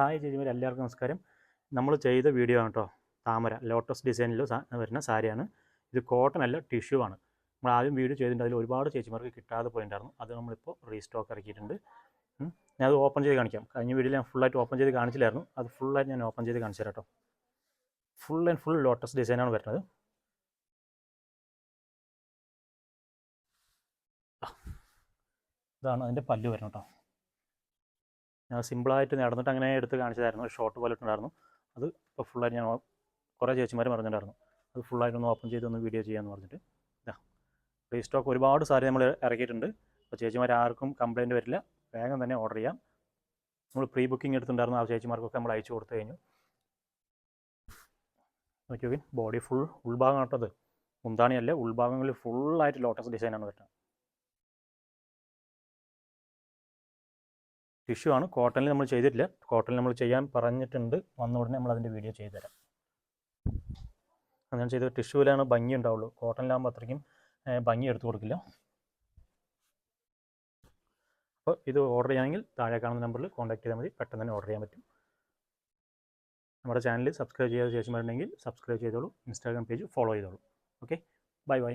Hi ചേച്ചിമാർ എല്ലാവർക്കും നമസ്കാരം. നമ്മൾ ചെയ്ത വീഡിയോ ആണ് കേട്ടോ താമര ലോട്ടസ് ഡിസൈനിൽ വരുന്ന സാരിയാണ്. ഇത് കോട്ടൺ അല്ല ടിഷ്യൂ ആണ്. നമ്മൾ ആദ്യം വീഡിയോ ചെയ്തിട്ടുണ്ട്. അതിൽ ഒരുപാട് ചേച്ചിമാർക്ക് കിട്ടാതെ പോയിട്ടുണ്ടായിരുന്നു അത് നമ്മളിപ്പോൾ റീസ്റ്റോക്ക് ഇറക്കിയിട്ടുണ്ട്. ഞാൻ അത് ഓപ്പൺ ചെയ്ത് കാണിക്കാം. കഴിഞ്ഞ വീഡിയോയിൽ ഞാൻ ഫുള്ളായിട്ട് ഓപ്പൺ ചെയ്ത് കാണിച്ചില്ലായിരുന്നു. അത് ഫുള്ളായിട്ട് ഞാൻ ഓപ്പൺ ചെയ്ത് കാണിച്ചു കേട്ടോ ഫുൾ ആൻഡ് ഫുൾ ലോട്ടസ് ഡിസൈനാണ് വരുന്നത്. ഇതാണ് അതിന്റെ പല്ല് വരുന്നത് കേട്ടോ ഞാൻ സിമ്പിളായിട്ട് നടന്നിട്ട് അങ്ങനെ എടുത്ത് കാണിച്ചതായിരുന്നു. ഒരു ഷോർട്ട് പോലെ ഇട്ടുണ്ടായിരുന്നു. അത് ഇപ്പോൾ ഫുള്ളായിട്ട് ഞാൻ കുറേ ചേച്ചിമാർ പറഞ്ഞിട്ടുണ്ടായിരുന്നു. അത് ഫുള്ളായിട്ടൊന്ന് ഓപ്പൺ ചെയ്ത് ഒന്ന് വീഡിയോ ചെയ്യാമെന്ന് പറഞ്ഞിട്ട്. ഇതാ റീസ്റ്റോക്ക് ഒരുപാട് സാരി നമ്മൾ ഇറക്കിയിട്ടുണ്ട്. അപ്പോൾ ചേച്ചിമാർ ആർക്കും കംപ്ലയിന്റ് വരില്ല. വേഗം തന്നെ ഓർഡർ ചെയ്യാം. നമ്മൾ പ്രീ ബുക്കിംഗ് എടുത്തിട്ടുണ്ടായിരുന്നു ആ ചേച്ചിമാർക്കൊക്കെ നമ്മൾ അയച്ചു കൊടുത്തു കഴിഞ്ഞു. നോക്കി നോക്കി ബോഡി ഫുൾ ഉൾഭാഗം കേട്ടത് മുന്താണിയല്ലേ ഉൾഭാഗങ്ങളിൽ ഫുള്ളായിട്ട് ലോട്ടസ് ഡിസൈനാണ് വരുന്നത്. ടിഷ്യൂ ആണ്. കോട്ടണിൽ നമ്മൾ ചെയ്തിട്ടില്ല. കോട്ടണിൽ നമ്മൾ ചെയ്യാൻ പറഞ്ഞിട്ടുണ്ട്. വന്ന ഉടനെ നമ്മൾ അതിന്റെ വീഡിയോ ചെയ്തു തരാം അങ്ങനെ ചെയ്ത ടിഷ്യൂവിലാണ് ഭംഗി ഉണ്ടാവുള്ളൂ. കോട്ടണിലാകുമ്പോൾ അത്രയ്ക്കും ഭംഗി എടുത്തു കൊടുക്കില്ല. അപ്പോൾ ഇത് ഓർഡർ ചെയ്യണമെങ്കിൽ താഴെ കാണുന്ന നമ്പറിൽ കോൺടാക്ട് ചെയ്താൽ മതി. പെട്ടെന്ന് തന്നെ ഓർഡർ ചെയ്യാൻ പറ്റും. നമ്മുടെ ചാനൽ സബ്സ്ക്രൈബ് ചെയ്യാതെ ശേഷം വരണമെങ്കിൽ സബ്സ്ക്രൈബ് ചെയ്തോളൂ. ഇൻസ്റ്റാഗ്രാം പേജ് ഫോളോ ചെയ്തോളൂ. Okay bye bye